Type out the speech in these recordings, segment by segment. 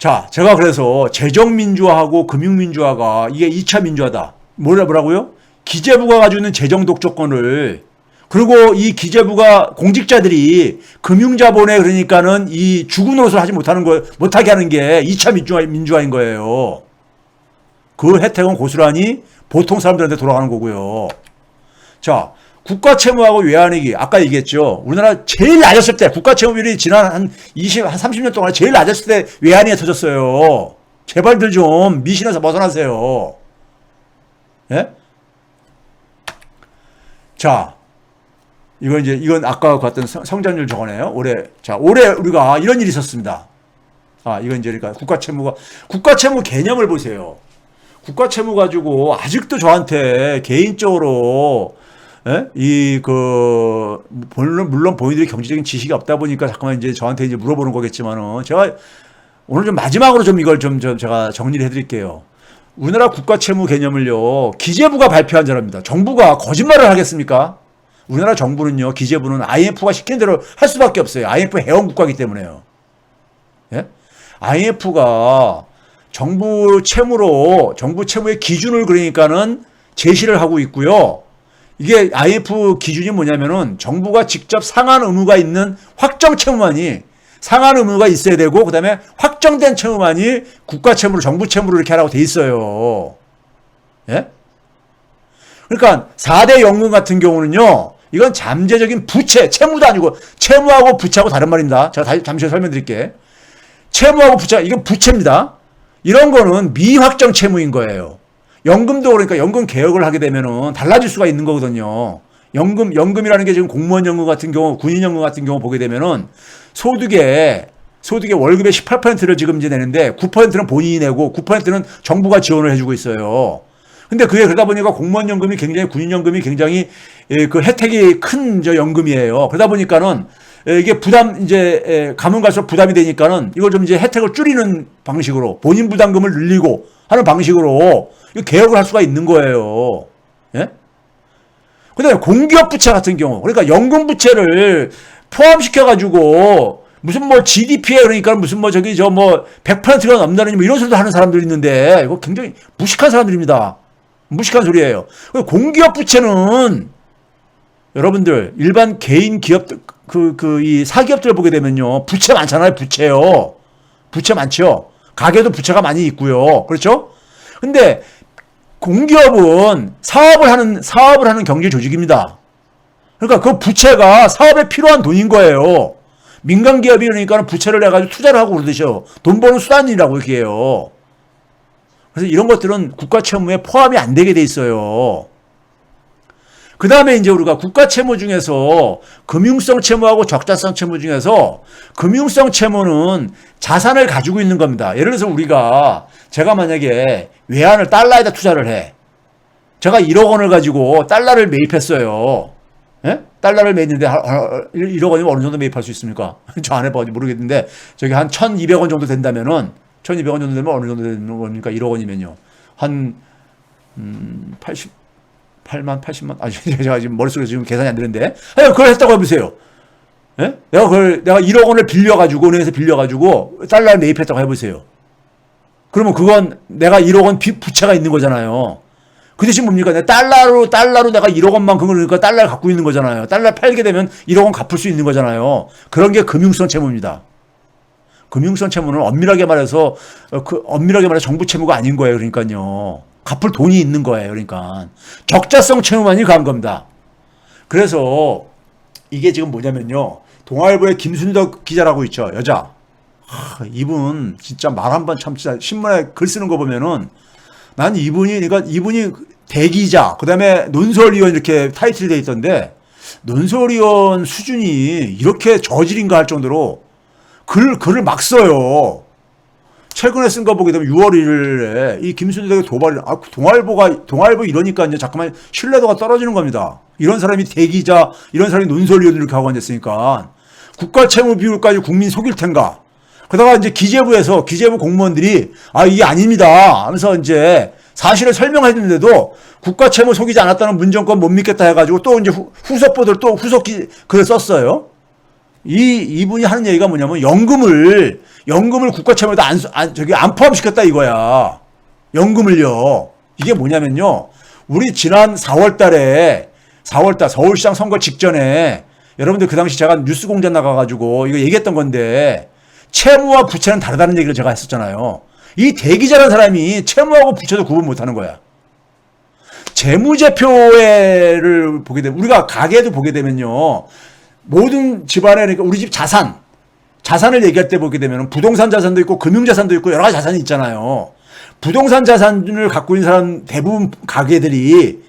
자, 제가 그래서 재정민주화하고 금융민주화가 이게 2차 민주화다. 뭐라 뭐라고요? 기재부가 가지고 있는 재정 독점권을 그리고 이 기재부가 공직자들이 금융자본에 그러니까는 이 죽은 노릇을 하지 못하는 거 못하게 하는 게 2차 민주화 민주화인 거예요. 그 혜택은 고스란히 보통 사람들한테 돌아가는 거고요. 자, 국가 채무하고 외환위기 아까 얘기했죠. 우리나라 제일 낮았을 때 국가 채무율이 지난 한 20, 한 30년 동안 제일 낮았을 때 외환위기가 터졌어요. 제발들 좀 미신에서 벗어나세요. 예? 자, 이건 이제 이건 아까 봤던 성- 성장률 저거네요. 올해 자 올해 우리가 이런 일이 있었습니다. 아 이건 이제 그러니까 국가 채무가 국가 채무 개념을 보세요. 국가 채무 가지고 아직도 저한테 개인적으로 예? 이 그 물론 물론 본인들이 경제적인 지식이 없다 보니까 잠깐만 이제 저한테 이제 물어보는 거겠지만은 제가 오늘 좀 마지막으로 좀 이걸 좀, 좀 제가 정리를 해드릴게요. 우리나라 국가 채무 개념을요 기재부가 발표한 자료입니다. 정부가 거짓말을 하겠습니까? 우리나라 정부는요 기재부는 IMF가 시키는 대로 할 수밖에 없어요. IMF 회원 국가이기 때문에요. 예? IMF가 정부 채무로 정부 채무의 기준을 그러니까는 제시를 하고 있고요. 이게 IMF 기준이 뭐냐면은 정부가 직접 상한 의무가 있는 확정 채무만이 상한 의무가 있어야 되고 그다음에 확정된 채무만이 국가 채무로 정부 채무로 이렇게 하라고 돼 있어요. 예? 그러니까 4대 연금 같은 경우는요. 이건 잠재적인 부채, 채무도 아니고 채무하고 부채하고 다른 말입니다. 제가 다시 잠시 후에 설명드릴게. 채무하고 부채, 이건 부채입니다. 이런 거는 미확정 채무인 거예요. 연금도 그러니까 연금 개혁을 하게 되면은 달라질 수가 있는 거거든요. 연금, 연금이라는 게 지금 공무원 연금 같은 경우, 군인 연금 같은 경우 보게 되면은 소득에, 소득의 월급의 18%를 지금 이제 내는데 9%는 본인이 내고 9%는 정부가 지원을 해주고 있어요. 근데 그게 그러다 보니까 공무원 연금이 굉장히 군인 연금이 굉장히 예, 그 혜택이 큰 저 연금이에요. 그러다 보니까는 예, 이게 부담 이제 예, 가면 갈수록 부담이 되니까는 이걸 좀 이제 혜택을 줄이는 방식으로 본인 부담금을 늘리고 하는 방식으로 이거 개혁을 할 수가 있는 거예요. 예? 근데 공기업 부채 같은 경우 그러니까 연금 부채를 포함시켜 가지고 무슨 뭐 GDP에 그러니까 무슨 뭐 저기 저 뭐 100%가 넘나는 뭐 이런 소리도 하는 사람들이 있는데 이거 굉장히 무식한 사람들입니다. 무식한 소리예요. 공기업 부채는 여러분들 일반 개인 기업 그 그 이 사기업들 보게 되면요 부채 많잖아요 부채요 부채 많죠 가게도 부채가 많이 있고요 그렇죠 근데 공기업은 사업을 하는 사업을 하는 경제 조직입니다. 그러니까 그 부채가 사업에 필요한 돈인 거예요. 민간 기업이 그러니까 부채를 내가지고 투자를 하고 그러듯이요. 돈 버는 수단이라고 이렇게 해요. 그래서 이런 것들은 국가 채무에 포함이 안 되게 돼 있어요. 그 다음에 이제 우리가 국가 채무 중에서 금융성 채무하고 적자성 채무 중에서 금융성 채무는 자산을 가지고 있는 겁니다. 예를 들어서 우리가 제가 만약에 외환을 달러에다 투자를 해. 제가 1억 원을 가지고 달러를 매입했어요. 예? 달러를 매입했는데 1억 원이면 어느 정도 매입할 수 있습니까? 저 안 해봐가지고 모르겠는데 저기 한 1,200원 정도 된다면은 1,200원 정도 되면 어느 정도 되는 겁니까? 1억 원이면요. 한, 음, 80, 8만, 80만, 아, 제가 지금 머릿속에 지금 계산이 안 되는데. 아니, 그걸 했다고 해보세요. 예? 내가 그걸, 내가 1억 원을 빌려가지고, 은행에서 빌려가지고, 달러를 매입했다고 해보세요. 그러면 그건 내가 1억 원 비- 부채가 있는 거잖아요. 그 대신 뭡니까? 내가 달러로, 달러로 내가 1억 원만큼 그러니까 달러를 갖고 있는 거잖아요. 달러 팔게 되면 1억 원 갚을 수 있는 거잖아요. 그런 게 금융성 채무입니다. 금융성 채무는 엄밀하게 말해서 어, 그 엄밀하게 말해서 정부 채무가 아닌 거예요. 그러니까요. 갚을 돈이 있는 거예요. 그러니까 적자성 채무만이 간 겁니다. 그래서 이게 지금 뭐냐면요. 동아일보의 김순덕 기자라고 있죠. 여자. 하, 이분 진짜 말 한 번참 진짜 신문에 글 쓰는 거 보면은 난 이분이 그러니까 이분이 대기자 그다음에 논설위원 이렇게 타이틀이 돼 있던데 논설위원 수준이 이렇게 저질인가 할 정도로 글, 글을 막 써요. 최근에 쓴 거 보게 되면 6월 1일에 이 김순덕의 도발이, 아, 동아일보가, 동아일보 이러니까 이제 잠깐만 신뢰도가 떨어지는 겁니다. 이런 사람이 대기자, 이런 사람이 논설위원 이렇게 하고 앉았으니까 국가 채무 비율까지 국민 속일 텐가. 그러다가 이제 기재부에서 기재부 공무원들이 아, 이게 아닙니다. 하면서 이제 사실을 설명했는데도 국가 채무 속이지 않았다는 문정권 못 믿겠다 해가지고 또 이제 후, 후속 보도를 또 후속 기, 글을 썼어요. 이 이분이 하는 얘기가 뭐냐면 연금을 연금을 국가 채무에다 안, 수- 안 저기 안 포함시켰다 이거야. 연금을요. 이게 뭐냐면요. 우리 지난 4월 달에 4월 달 서울시장 선거 직전에 여러분들 그 당시 제가 뉴스 공장 나가 가지고 이거 얘기했던 건데 채무와 부채는 다르다는 얘기를 제가 했었잖아요. 이 대기자라는 사람이 채무하고 부채도 구분 못 하는 거야. 재무제표를 보게 되면 우리가 가게도 보게 되면요. 모든 집안에 그러니까 우리 집 자산 자산을 얘기할 때 보게 되면 부동산 자산도 있고 금융 자산도 있고 여러 가지 자산이 있잖아요. 부동산 자산을 갖고 있는 사람 대부분 가게들이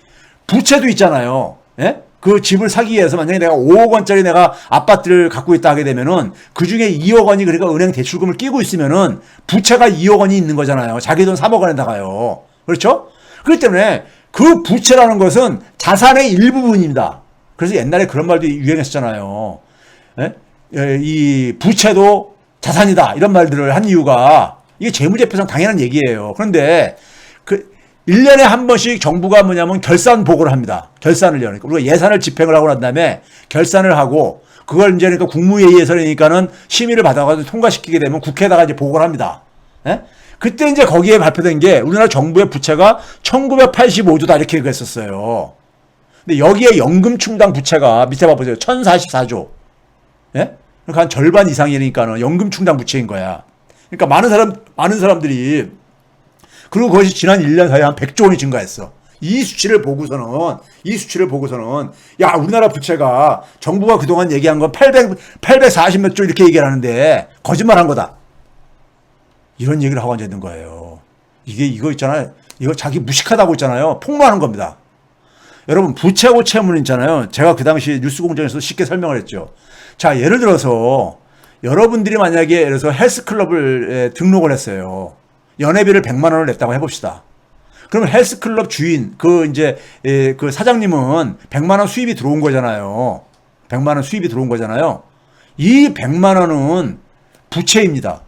부채도 있잖아요. 예? 그 집을 사기 위해서 만약에 내가 5억 원짜리 내가 아파트를 갖고 있다 하게 되면은 그 중에 2억 원이 그러니까 은행 대출금을 끼고 있으면은 부채가 2억 원이 있는 거잖아요. 자기 돈 3억 원에다가요. 그렇죠? 그렇기 때문에 그 부채라는 것은 자산의 일부분입니다. 그래서 옛날에 그런 말도 유행했었잖아요. 예? 예, 이 부채도 자산이다. 이런 말들을 한 이유가 이게 재무제표상 당연한 얘기예요. 그런데 그 1년에 한 번씩 정부가 뭐냐면 결산 보고를 합니다. 결산을요. 그러니까 우리가 예산을 집행을 하고 난 다음에 결산을 하고 그걸 이제 그러니까 국무회의에서 그러니까는 심의를 받아가지고 통과시키게 되면 국회에다가 이제 보고를 합니다. 예? 그때 이제 거기에 발표된 게 우리나라 정부의 부채가 1985조다 이렇게 그랬었어요. 근데 여기에 연금 충당 부채가 밑에 봐보세요. 1044조. 예? 그러니까 한 절반 이상이니까는 연금 충당 부채인 거야. 그러니까 많은 사람, 많은 사람들이 그리고 그것이 지난 1년 사이에 한 100조 원이 증가했어. 이 수치를 보고서는, 이 수치를 보고서는, 야, 우리나라 부채가 정부가 그동안 얘기한 건 800, 840몇 조 이렇게 얘기를 하는데, 거짓말 한 거다. 이런 얘기를 하고 앉아있는 거예요. 이게 이거 있잖아요. 이거 자기 무식하다고 있잖아요. 폭로하는 겁니다. 여러분, 부채하고 채무는 있잖아요. 제가 그 당시 뉴스 공장에서 쉽게 설명을 했죠. 자, 예를 들어서 여러분들이 만약에 예를 들어서 헬스클럽을 등록을 했어요. 연회비를 100만 원을 냈다고 해봅시다. 그러면 헬스클럽 주인, 그 이제 예, 그 사장님은 100만 원 수입이 들어온 거잖아요. 100만 원 수입이 들어온 거잖아요. 이 100만 원은 부채입니다.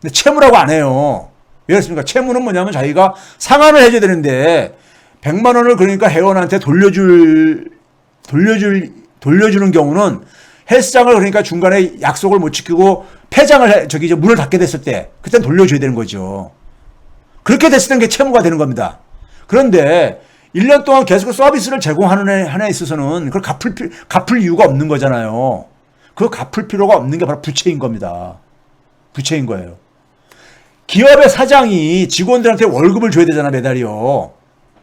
근데 채무라고 안 해요. 왜 그렇습니까? 채무는 뭐냐면 자기가 상환을 해줘야 되는데 100만 원을 그러니까 회원한테 돌려줄 돌려줄 돌려주는 경우는 헬스장을 그러니까 중간에 약속을 못 지키고 폐장을 해, 저기 이제 문을 닫게 됐을 때 그땐 돌려줘야 되는 거죠. 그렇게 됐을 때 채무가 되는 겁니다. 그런데 1년 동안 계속 서비스를 제공하는 애 하나에 있어서는 그걸 갚을 피- 갚을 이유가 없는 거잖아요. 그 갚을 필요가 없는 게 바로 부채인 겁니다. 부채인 거예요. 기업의 사장이 직원들한테 월급을 줘야 되잖아 매달이요.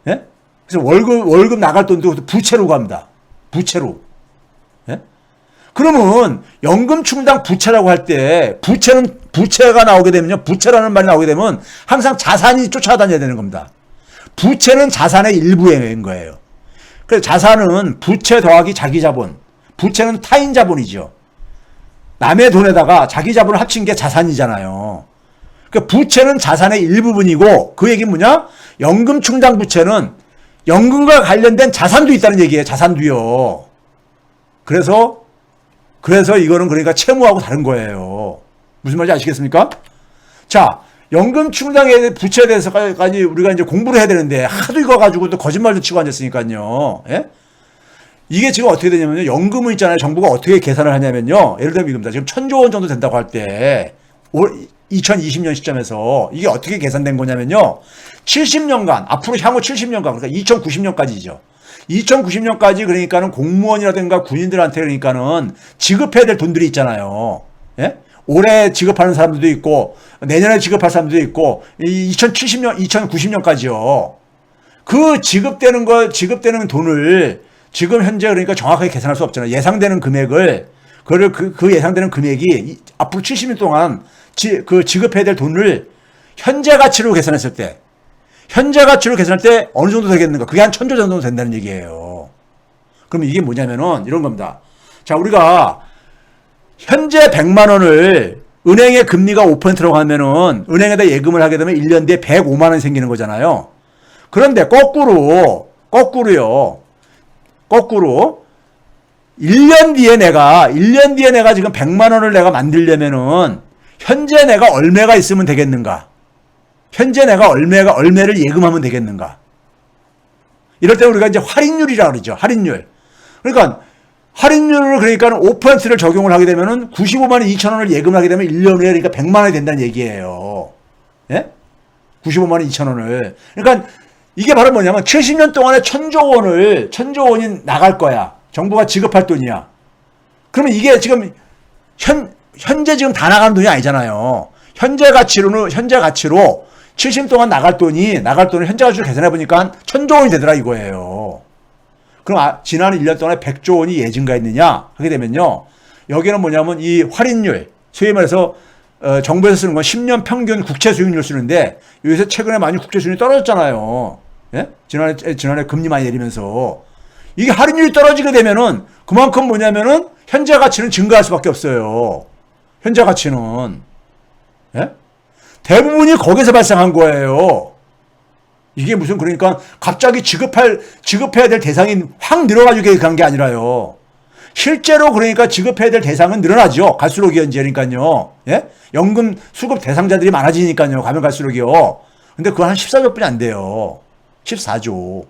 예? 그래서 월급 월급 나갈 돈도 부채로 갑니다. 부채로. 예? 그러면 연금 충당 부채라고 할 때 부채는 부채가 나오게 되면요. 부채라는 말이 나오게 되면 항상 자산이 쫓아다녀야 되는 겁니다. 부채는 자산의 일부인 거예요. 그래서 자산은 부채 더하기 자기 자본. 부채는 타인 자본이죠. 남의 돈에다가 자기 자본을 합친 게 자산이잖아요. 그 부채는 자산의 일부분이고 그 얘기는 뭐냐? 연금 충당 부채는 연금과 관련된 자산도 있다는 얘기예요. 자산도요. 그래서 그래서 이거는 그러니까 채무하고 다른 거예요. 무슨 말인지 아시겠습니까? 자, 연금 충당의 부채에 대해서까지 우리가 이제 공부를 해야 되는데 하도 이거 가지고 또 거짓말도 치고 앉았으니까요. 예? 이게 지금 어떻게 되냐면요. 연금은 있잖아요. 정부가 어떻게 계산을 하냐면요. 예를 들면 이겁니다. 지금 천조 원 정도 된다고 할 때, 올 2020년 시점에서 이게 어떻게 계산된 거냐면요. 70년간, 앞으로 향후 70년간, 그러니까 2090년까지죠. 2090년까지 그러니까는 공무원이라든가 군인들한테 그러니까는 지급해야 될 돈들이 있잖아요. 예? 올해 지급하는 사람들도 있고, 내년에 지급할 사람들도 있고, 이 2070년, 2090년까지요. 그 지급되는 거 지급되는 돈을 지금 현재 그러니까 정확하게 계산할 수 없잖아요. 예상되는 금액을 그를 그, 그 예상되는 금액이 이- 앞으로 70년 동안 지, 그 지급해야 될 돈을 현재 가치로 계산했을 때 현재 가치로 계산할 때 어느 정도 되겠는가? 그게 한 천조 정도 된다는 얘기예요. 그럼 이게 뭐냐면은 이런 겁니다. 자, 우리가 현재 100만 원을 은행의 금리가 5%라고 하면은 은행에다 예금을 하게 되면 1년 뒤에 105만 원이 생기는 거잖아요. 그런데 거꾸로 거꾸로요. 거꾸로 1년 뒤에 내가 1년 뒤에 내가 지금 100만 원을 내가 만들려면은 현재 내가 얼마가 있으면 되겠는가? 현재 내가 얼마가 얼마를 예금하면 되겠는가? 이럴 때 우리가 이제 할인율이라 그러죠. 할인율. 그러니까 할인율을 그러니까 5%를 적용을 하게 되면은 95만 2천 원을 예금을 하게 되면 1년에 그러니까 100만 원이 된다는 얘기예요. 예? 95만 2천 원을. 그러니까 이게 바로 뭐냐면 70년 동안에 천조 원을 천조 원이 나갈 거야. 정부가 지급할 돈이야. 그러면 이게 지금 현 현재 지금 다 나가는 돈이 아니잖아요. 현재 가치로는 현재 가치로 70년 동안 나갈 돈이 나갈 돈을 현재 가치로 계산해 보니까 천조 원이 되더라 이거예요. 그럼 아, 지난 1년 동안에 100조 원이 예증가했느냐 하게 되면요. 여기는 뭐냐면 이 할인율, 소위 말해서 어, 정부에서 쓰는 건 10년 평균 국채 수익률 쓰는데 여기서 최근에 많이 국채 수익률이 떨어졌잖아요. 예? 지난해 지난해 금리 많이 내리면서 이게 할인율이 떨어지게 되면은 그만큼 뭐냐면은 현재 가치는 증가할 수밖에 없어요. 현재 가치는 예? 대부분이 거기서 발생한 거예요. 이게 무슨 그러니까 갑자기 지급할 지급해야 될 대상이 확 늘어가지고 간게 아니라요. 실제로 그러니까 지급해야 될 대상은 늘어나죠. 갈수록 이제 그러니까요. 예? 연금 수급 대상자들이 많아지니까요. 가면 갈수록이요. 근데 그거 한 14조뿐이 안 돼요. 14조.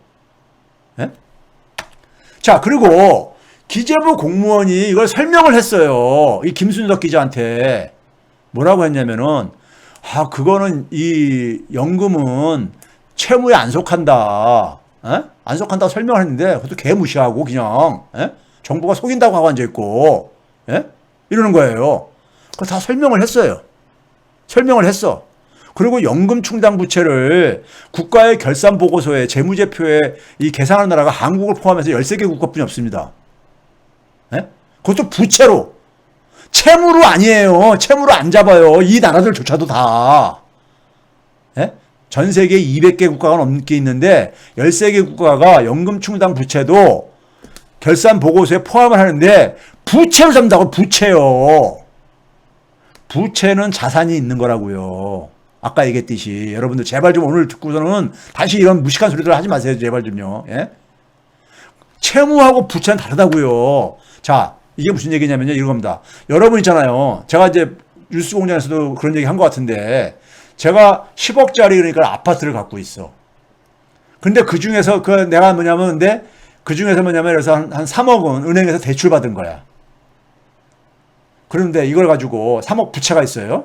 예? 자, 그리고 기재부 공무원이 이걸 설명을 했어요. 이 김순덕 기자한테. 뭐라고 했냐면은, 아, 그거는 이 연금은 채무에 안 속한다. 에? 안 속한다고 설명을 했는데, 그것도 개 무시하고 그냥, 에? 정부가 속인다고 하고 앉아 있고, 에? 이러는 거예요. 그거 다 설명을 했어요. 설명을 했어. 그리고 연금 충당 부채를 국가의 결산 보고서에 재무제표에 이 계산하는 나라가 한국을 포함해서 13개 국가뿐이 없습니다. 예? 그것도 부채로. 채무로 아니에요. 채무로 안 잡아요. 이 나라들조차도 다. 예? 전 세계 200개 국가가 넘게 있는데 13개 국가가 연금 충당 부채도 결산 보고서에 포함을 하는데 부채로 잡는다고 부채요. 부채는 자산이 있는 거라고요. 아까 얘기했듯이 여러분들 제발 좀 오늘 듣고서는 다시 이런 무식한 소리들 하지 마세요. 제발 좀요. 예? 채무하고 부채는 다르다고요. 자, 이게 무슨 얘기냐면요. 이런 겁니다. 여러분 있잖아요. 제가 이제 뉴스 공장에서도 그런 얘기 한 것 같은데 제가 10억짜리 그러니까 아파트를 갖고 있어. 근데 그 중에서 그 내가 뭐냐면 근데 그 중에서 뭐냐면 그래서 한, 한 3억은 은행에서 대출 받은 거야. 그런데 이걸 가지고 3억 부채가 있어요.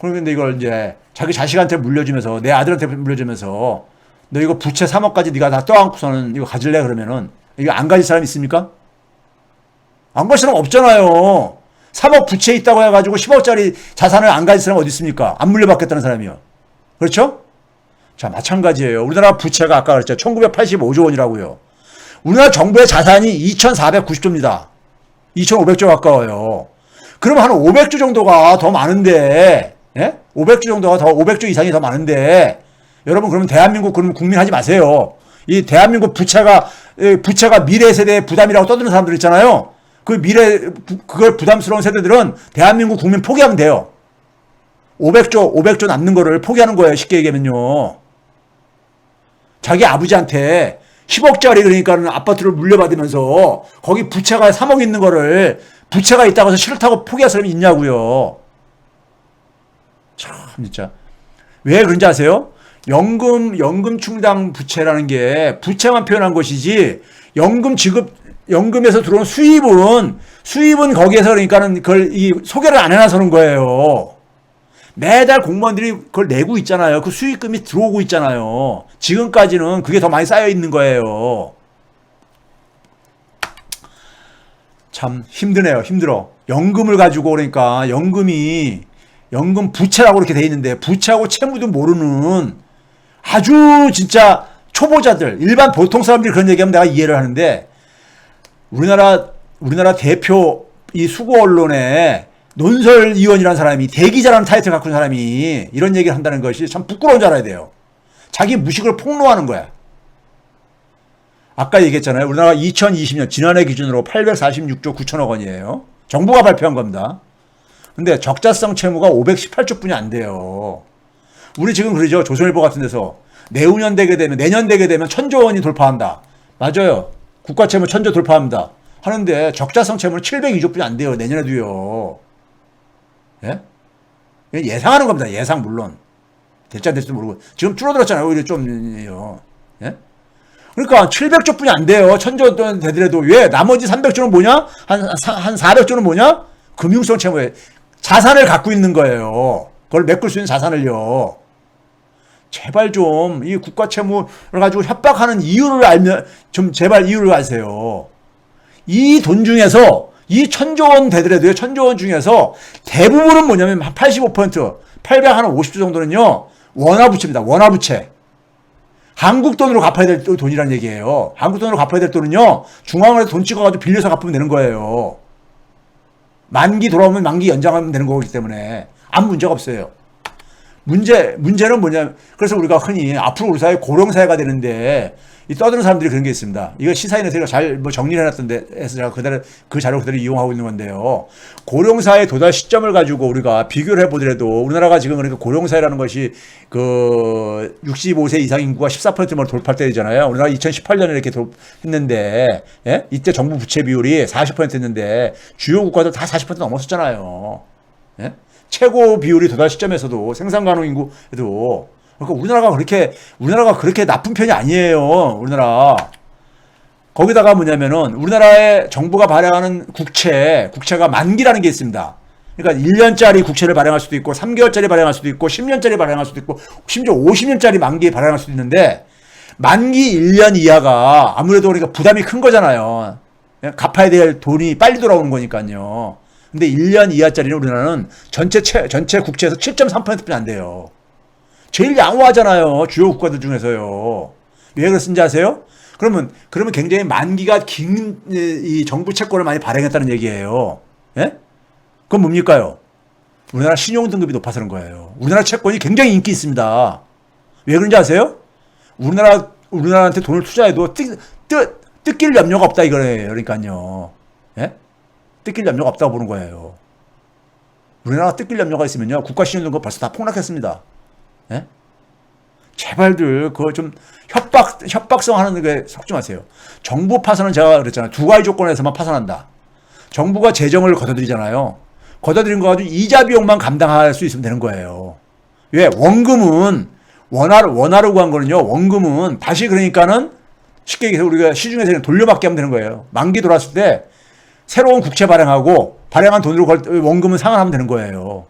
그런데 이걸 이제 자기 자식한테 물려주면서 내 아들한테 물려주면서 너 이거 부채 3억까지 네가 다 떠안고서는 이거 가질래 그러면은 이거 안 가질 사람 있습니까? 안 가질 사람 없잖아요. 3억 부채 있다고 해가지고 10억짜리 자산을 안 가질 사람 어디 있습니까? 안 물려받겠다는 사람이요. 그렇죠? 자, 마찬가지예요. 우리나라 부채가 아까 그랬죠. 1985조 원이라고요. 우리나라 정부의 자산이 2,490조입니다. 2,500조 가까워요. 그럼 한 500조 정도가 더 많은데, 예? 500조 정도가 더, 500조 이상이 더 많은데, 여러분 그러면 대한민국 그럼 국민 하지 마세요. 이 대한민국 부채가, 부채가 미래 세대의 부담이라고 떠드는 사람들 있잖아요. 그 미래, 그걸 부담스러운 세대들은 대한민국 국민 포기하면 돼요. 500조, 500조 남는 거를 포기하는 거예요. 쉽게 얘기하면요. 자기 아버지한테 10억짜리 그러니까는 아파트를 물려받으면서 거기 부채가 3억 있는 거를 부채가 있다고 해서 싫다고 포기할 사람이 있냐고요. 참 진짜 왜 그런지 아세요? 연금 연금 충당 부채라는 게 부채만 표현한 것이지 연금 지급 연금에서 들어온 수입은 수입은 거기에서 그러니까는 그걸 이 소개를 안 해놔서는 거예요. 매달 공무원들이 그걸 내고 있잖아요. 그 수익금이 들어오고 있잖아요. 지금까지는 그게 더 많이 쌓여 있는 거예요. 참 힘드네요. 힘들어. 연금을 가지고 그러니까 연금이 연금 부채라고 이렇게 돼 있는데 부채하고 채무도 모르는 아주 진짜 초보자들 일반 보통 사람들이 그런 얘기하면 내가 이해를 하는데 우리나라 우리나라 대표 이 수고 언론에 논설위원이라는 사람이 대기자라는 타이틀 갖고 있는 사람이 이런 얘기를 한다는 것이 참 부끄러운 줄 알아야 돼요. 자기 무식을 폭로하는 거야. 아까 얘기했잖아요. 우리나라 2020년 지난해 기준으로 846조 9천억 원이에요. 정부가 발표한 겁니다. 근데 적자성 채무가 518조 뿐이 안 돼요. 우리 지금 그러죠. 조선일보 같은 데서 내후년 되게 되면 내년 되게 되면 천조 원이 돌파한다. 맞아요. 국가 채무 천조 돌파합니다. 하는데 적자성 채무는 702조 뿐이 안 돼요. 내년에도요. 예? 예상하는 겁니다. 예상 물론. 될지 안 될지도 모르고. 지금 줄어들었잖아요. 오히려 좀, 예? 그러니까 700조 뿐이 안 돼요. 천조 되더라도 왜 나머지 300조는 뭐냐? 한, 한 400조는 뭐냐? 금융성 채무에 자산을 갖고 있는 거예요. 그걸 메꿀 수 있는 자산을요. 제발 좀 이 국가 채무를 가지고 협박하는 이유를 알면 좀 제발 이유를 아세요. 이 돈 중에서 이 천조 원 되더라도요. 천조 원 중에서 대부분은 뭐냐면 한 85%, 850조 정도는요. 원화 부채입니다. 원화 부채. 한국 돈으로 갚아야 될 돈이란 얘기예요. 한국 돈으로 갚아야 될 돈은요. 중앙은행에서 돈 찍어가지고 빌려서 갚으면 되는 거예요. 만기 돌아오면 만기 연장하면 되는 거기 때문에 아무 문제가 없어요. 문제 문제는 뭐냐? 그래서 우리가 흔히 앞으로 우리 사회 고령사회가 되는데 이 떠드는 사람들이 그런 게 있습니다. 이거 시사인에서 제가 잘뭐 정리를 해놨던데 해서 제가 그대로 그 자료 그대로 이용하고 있는 건데요. 고령사회 도달 시점을 가지고 우리가 비교를 해보더라도 우리나라가 지금 그러니까 고령사회라는 것이 그 65세 이상 인구가 14%만 돌파할 때잖아요. 우리나라 2018년에 이렇게 도, 했는데 예? 이때 정부 부채 비율이 40%였는데 주요 국가들 다 40% 넘었었잖아요. 예? 최고 비율이 도달 시점에서도 생산 가능 인구에도 그러니까 우리나라가 그렇게 우리나라가 그렇게 나쁜 편이 아니에요. 우리나라 거기다가 뭐냐면은 우리나라의 정부가 발행하는 국채 국채가 만기라는 게 있습니다. 그러니까 1년짜리 국채를 발행할 수도 있고 3개월짜리 발행할 수도 있고 10년짜리 발행할 수도 있고 심지어 50년짜리 만기에 발행할 수도 있는데 만기 1년 이하가 아무래도 그러니까 부담이 큰 거잖아요. 갚아야 될 돈이 빨리 돌아오는 거니까요. 근데 1년 이하짜리는 우리나라는 전체 채, 전체 국채에서 7.3%뿐이 안 돼요. 제일 양호하잖아요. 주요 국가들 중에서요. 왜 그랬는지 아세요? 그러면 그러면 굉장히 만기가 긴 이 정부 채권을 많이 발행했다는 얘기예요. 예? 그건 뭡니까요? 우리나라 신용 등급이 높아서 그런 거예요. 우리나라 채권이 굉장히 인기 있습니다. 왜 그런지 아세요? 우리나라 우리나라한테 돈을 투자해도 뜯, 뜯, 뜯길 염려가 없다 이거예요. 그러니까요. 예? 뜯길 염려가 없다고 보는 거예요. 우리나라가 뜯길 염려가 있으면요. 국가 신용 등급 벌써 다 폭락했습니다. 예? 제발들 그거 좀 협박 협박성 하는 게 속지 마세요. 정부 파산은 제가 그랬잖아요. 두 가지 조건에서만 파산한다. 정부가 재정을 걷어들이잖아요. 걷어들인 거 가지고 이자 비용만 감당할 수 있으면 되는 거예요. 왜 원금은 원화로 원화로 구한 거는요. 원금은 다시 그러니까는 쉽게 얘기해서 우리가 시중에서 돌려받게 하면 되는 거예요. 만기 돌았을 때 새로운 국채 발행하고 발행한 돈으로 걸 원금은 상환하면 되는 거예요.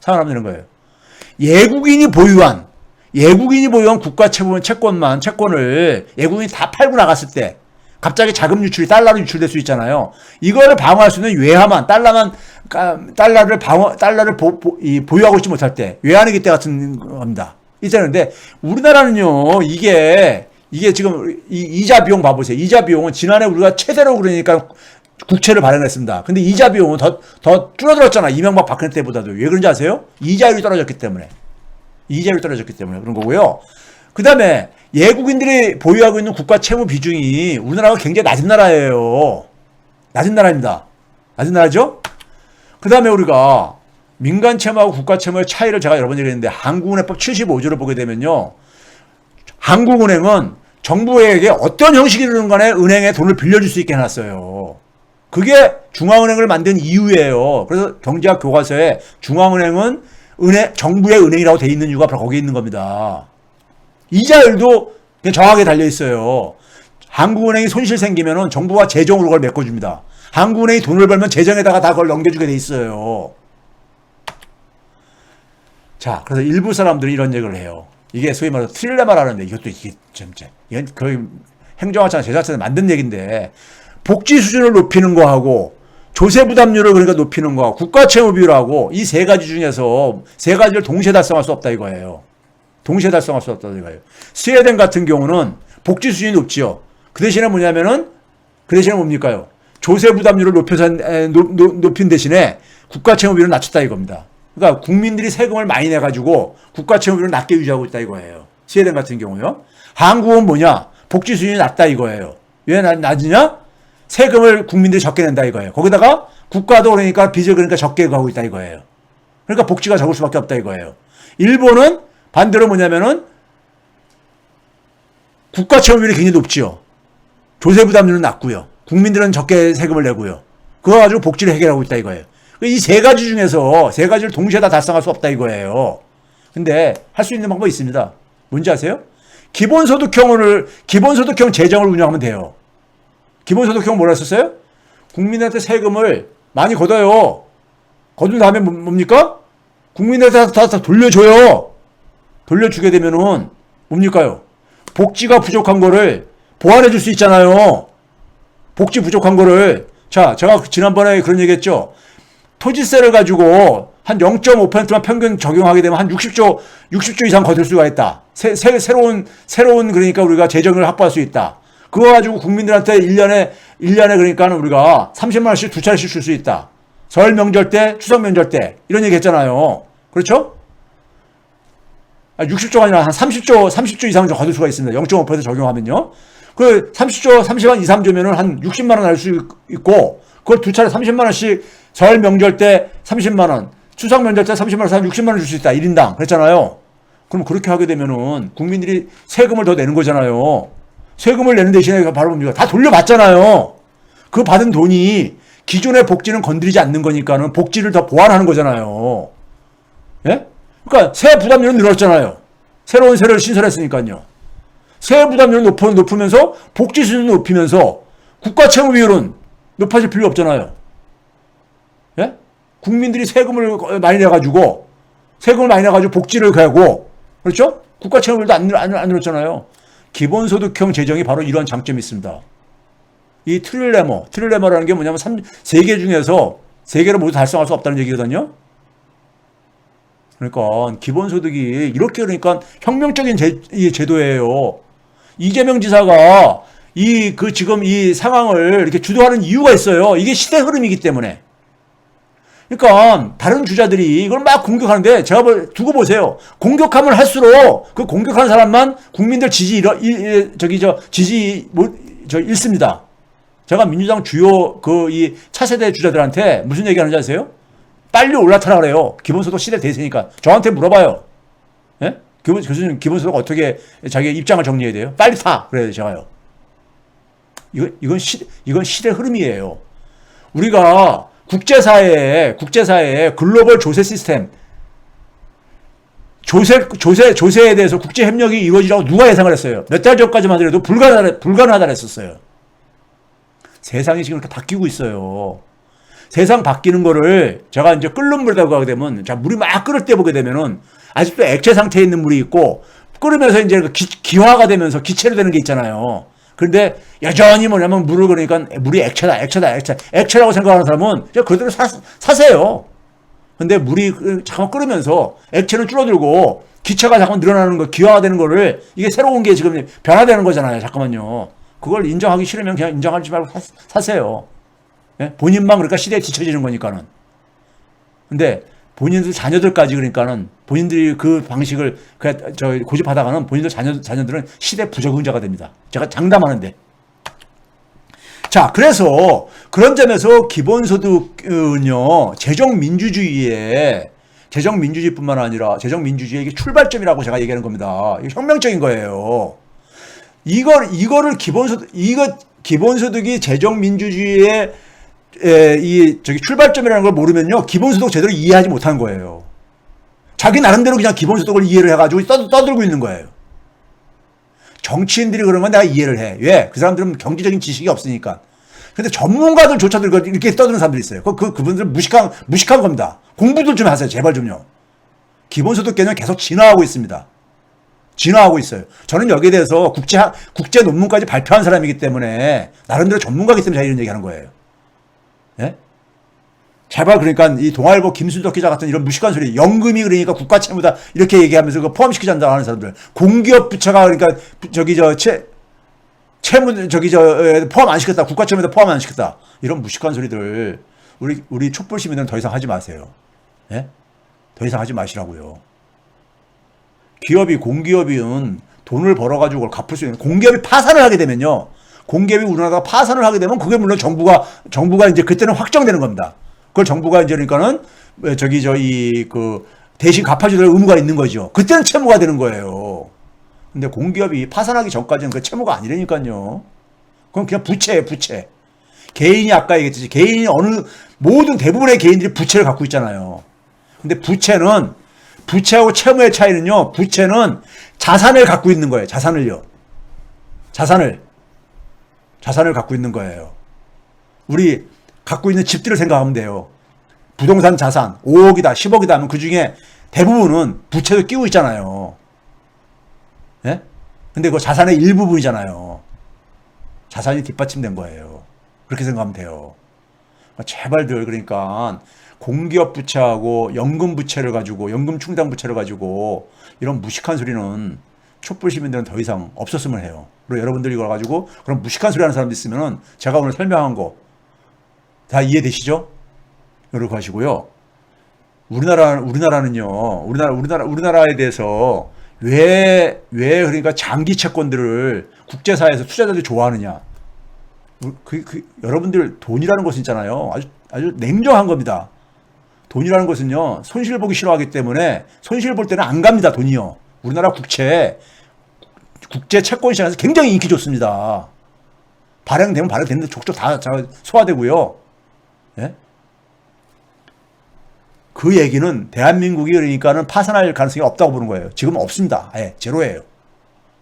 상환하면 되는 거예요. 예국인이 보유한 예국인이 보유한 국가 채권 채권만 채권을 예국인이 다 팔고 나갔을 때 갑자기 자금 유출이 달러로 유출될 수 있잖아요. 이거를 방어할 수 있는 외화만 달러만 달러를 방어 달러를 보, 보, 유하고 있지 못할 때 외환의 기대 같은 겁니다. 있잖는데 우리나라는요 이게 이게 지금 이, 이자 비용 봐보세요. 이자 비용은 지난해 우리가 최대로 그러니까 국채를 발행했습니다. 근데 이자 비용은 더, 더 줄어들었잖아. 이명박 박근혜 때보다도. 왜 그런지 아세요? 이자율이 떨어졌기 때문에. 이자율이 떨어졌기 때문에 그런 거고요. 그 다음에 예국인들이 보유하고 있는 국가 채무 비중이 우리나라가 굉장히 낮은 나라예요. 낮은 나라입니다. 낮은 나라죠? 그 다음에 우리가 민간 채무하고 국가 채무의 차이를 제가 여러 번 얘기했는데 한국은행법 75조를 보게 되면요. 한국은행은 정부에게 어떤 형식이든 간에 은행에 돈을 빌려줄 수 있게 해놨어요. 그게 중앙은행을 만든 이유예요. 그래서 경제학 교과서에 중앙은행은 은행, 정부의 은행이라고 돼 있는 이유가 바로 거기에 있는 겁니다. 이자율도 그냥 정확하게 달려 있어요. 한국은행이 손실 생기면은 정부가 재정으로 그걸 메꿔줍니다. 한국은행이 돈을 벌면 재정에다가 다 그걸 넘겨주게 돼 있어요. 자, 그래서 일부 사람들이 이런 얘기를 해요. 이게 소위 말해서 트릴레마라는데 이것도 이게 진짜 이건 거의 행정학자나 제작자들 만든 얘기인데 복지 수준을 높이는 거하고 조세 부담률을 그러니까 높이는 거, 국가 채무 비율하고 이 세 가지 중에서 세 가지를 동시에 달성할 수 없다 이거예요. 동시에 달성할 수 없다 이거예요. 스웨덴 같은 경우는 복지 수준이 높지요. 그 대신에 뭐냐면은 그 대신에 뭡니까요? 조세 부담률을 높여서 높인 대신에 국가 채무 비율을 낮췄다 이겁니다. 그러니까 국민들이 세금을 많이 내 가지고 국가 채무 비율을 낮게 유지하고 있다 이거예요. 스웨덴 같은 경우요. 한국은 뭐냐? 복지 수준이 낮다 이거예요. 왜 낮으냐? 세금을 국민들이 적게 낸다 이거예요. 거기다가 국가도 그러니까 빚을 그러니까 적게 가고 있다 이거예요. 그러니까 복지가 적을 수밖에 없다 이거예요. 일본은 반대로 뭐냐면은 국가 채무율이 굉장히 높지요. 조세 부담률은 낮고요. 국민들은 적게 세금을 내고요. 그거 가지고 복지를 해결하고 있다 이거예요. 이 세 가지 중에서 세 가지를 동시에 다 달성할 수 없다 이거예요. 근데 할 수 있는 방법이 있습니다. 뭔지 아세요? 기본소득형을 기본소득형 재정을 운영하면 돼요. 기본소득형 뭐라 했었어요? 국민한테 세금을 많이 걷어요. 거둔 다음에 뭐- 뭡니까? 국민한테 다, 다 돌려줘요. 돌려주게 되면은 뭡니까요? 복지가 부족한 거를 보완해 줄 수 있잖아요. 복지 부족한 거를. 자, 제가 지난번에 그런 얘기 했죠. 토지세를 가지고 한 0.5%만 평균 적용하게 되면 한 60조, 60조 이상 거둘 수가 있다. 새, 새, 새로운, 새로운 그러니까 우리가 재정을 확보할 수 있다. 그거 가지고 국민들한테 1년에, 1년에 그러니까 우리가 30만 원씩 두 차례씩 줄 수 있다. 설 명절 때, 추석 명절 때, 이런 얘기 했잖아요. 그렇죠? 아, 60조가 아니라 한 30조, 30조 이상 좀 거둘 수가 있습니다. 0.5% 적용하면요. 그 30조, 30만 2, 3조면은 한 60만 원날수 있고, 그걸 두 차례 30만 원씩 설 명절 때 30만 원, 추석 명절 때 30만 원, 60만 원 줄 수 있다. 1인당. 그랬잖아요. 그럼 그렇게 하게 되면은 국민들이 세금을 더 내는 거잖아요. 세금을 내는 대신에 바로 뭡니까? 다 돌려받잖아요. 그 받은 돈이 기존의 복지는 건드리지 않는 거니까는 복지를 더 보완하는 거잖아요. 예? 그러니까 세 부담률은 늘었잖아요. 새로운 세를 신설했으니까요. 세 부담률을 높, 높으면서 복지 수준을 높이면서 국가 채무 비율은 높아질 필요 없잖아요. 예? 국민들이 세금을 많이 내가지고 세금을 많이 내가지고 복지를 가고 그렇죠? 국가 채무 비율도 안, 늘- 안, 안 늘었잖아요. 기본소득형 재정이 바로 이런 장점이 있습니다. 이 트릴레머, 트릴레머라는 게 뭐냐면 세개 중에서 세 개를 모두 달성할 수 없다는 얘기거든요. 그러니까 기본소득이 이렇게 그러니까 혁명적인 제, 이 제도예요. 이재명 지사가 이 그 지금 이 상황을 이렇게 주도하는 이유가 있어요. 이게 시대 흐름이기 때문에. 그러니까 다른 주자들이 이걸 막 공격하는데 제가 볼- 두고 보세요. 공격하면 할수록 그 공격하는 사람만 국민들 지지 잃어, 이- 이- 저기 저 지지 못저 잃습니다. 제가 민주당 주요 그 이 차세대 주자들한테 무슨 얘기하는지 아세요? 빨리 올라타라 그래요. 기본소득 시대 대세니까. 저한테 물어봐요. 예? 기본, 교수님, 기본소득 어떻게 자기 입장을 정리해야 돼요? 빨리 타! 그래요, 제가요. 이건, 이건 시, 이건 시대 흐름이에요. 우리가 국제사회에, 국제사회에 글로벌 조세 시스템, 조세, 조세, 조세에 대해서 국제 협력이 이루어지라고 누가 예상을 했어요? 몇 달 전까지만 하더라도 불가능하다, 불가능하다 했었어요. 세상이 지금 이렇게 바뀌고 있어요. 세상 바뀌는 거를 제가 이제 끓는 물에다가 하게 되면 자 물이 막 끓을 때 보게 되면은 아직도 액체 상태에 있는 물이 있고 끓으면서 이제 그 기, 기화가 되면서 기체로 되는 게 있잖아요. 그런데 여전히 뭐냐면 물을 그러니까 물이 액체다, 액체다, 액체, 액체라고 생각하는 사람은 그냥 그대로 사, 사세요. 근데 물이 그- 잠깐 끓으면서 액체는 줄어들고 기체가 잠깐 늘어나는 거, 기화가 되는 거를 이게 새로운 게 지금 변화되는 거잖아요. 잠깐만요. 그걸 인정하기 싫으면 그냥 인정하지 말고 사, 사세요. 예? 본인만 그러니까 시대에 뒤처지는 거니까는. 근데 본인들 자녀들까지 그러니까는 본인들이 그 방식을 그, 저 고집하다가는 본인들 자녀 자녀들은 시대 부적응자가 됩니다. 제가 장담하는데. 자, 그래서 그런 점에서 기본소득은요 재정 민주주의에 재정 민주주의뿐만 아니라 재정 민주주의의 출발점이라고 제가 얘기하는 겁니다. 이게 혁명적인 거예요. 이걸 이거를 기본소득 이거 기본소득이 재정 민주주의의 에, 이 저기 출발점이라는 걸 모르면요 기본소득 제대로 이해하지 못하는 거예요. 자기 나름대로 그냥 기본소득을 이해를 해가지고 떠, 떠들고 있는 거예요. 정치인들이 그런 건 내가 이해를 해. 왜? 그 사람들은 경제적인 지식이 없으니까. 근데 전문가들조차도 이렇게 떠드는 사람들이 있어요. 그, 그, 그분들 무식한, 무식한 겁니다. 공부들 좀 하세요. 제발 좀요. 기본소득 개념 계속 진화하고 있습니다. 진화하고 있어요. 저는 여기에 대해서 국제, 국제 논문까지 발표한 사람이기 때문에 나름대로 전문가이기 때문에 제가 이런 얘기 하는 거예요. 예? 제발 그러니까 이 동아일보 김순덕 기자 같은 이런 무식한 소리. 연금이 그러니까 국가 채무다. 이렇게 얘기하면서 그 포함시키지 않는다고 하는 사람들. 공기업 부채가 그러니까 부- 저기 저 채 채무 저기 저 에, 포함 안 시켰다. 국가 채무에다 포함 안 시켰다. 이런 무식한 소리들. 우리 우리 촛불 시민들은 더 이상 하지 마세요. 예? 더 이상 하지 마시라고요. 기업이 공기업은 돈을 벌어가지고 갚을 수 있는 공기업이 파산을 하게 되면요 공기업이 우리나라가 파산을 하게 되면 그게 물론 정부가 정부가 이제 그때는 확정되는 겁니다. 그걸 정부가 이제 그러니까는 왜 저기 저 이 그 대신 될 의무가 있는 거죠. 그때는 채무가 되는 거예요. 근데 공기업이 파산하기 전까지는 그 채무가 아니라니까요. 그건 그냥 부채예요, 부채. 개인이 아까 얘기했듯이 개인이 어느 모든 대부분의 개인들이 부채를 갖고 있잖아요. 근데 부채는 부채하고 채무의 차이는요. 부채는 자산을 갖고 있는 거예요. 자산을요. 자산을 자산을 갖고 있는 거예요. 우리 갖고 있는 집들을 생각하면 돼요. 부동산 자산 5억이다, 10억이다 하면 그 중에 대부분은 부채도 끼고 있잖아요. 예? 근데 그 자산의 일부분이잖아요. 자산이 뒷받침된 거예요. 그렇게 생각하면 돼요. 제발들 그러니까 공기업 부채하고 연금 부채를 가지고 연금 충당 부채를 가지고 이런 무식한 소리는 촛불 시민들은 더 이상 없었으면 해요. 그리고 여러분들이 이걸 가지고 그런 무식한 소리 하는 사람도 있으면은 제가 오늘 설명한 거 다 이해되시죠? 이렇게 하시고요. 우리나라 우리나라는요. 우리나라 우리나라 우리나라에 대해서 왜 왜 그러니까 장기 채권들을 국제사회에서 투자자들이 좋아하느냐? 그, 그 여러분들 돈이라는 것은 있잖아요. 아주 아주 냉정한 겁니다. 돈이라는 것은요 손실 보기 싫어하기 때문에 손실 볼 때는 안 갑니다 돈이요. 우리나라 국채 국제 채권 시장에서 굉장히 인기 좋습니다. 발행되면 발행되는데 족족 다 자- 소화되고요. 예? 그 얘기는 대한민국이 그러니까는 파산할 가능성이 없다고 보는 거예요. 지금 없습니다. 아예 제로예요.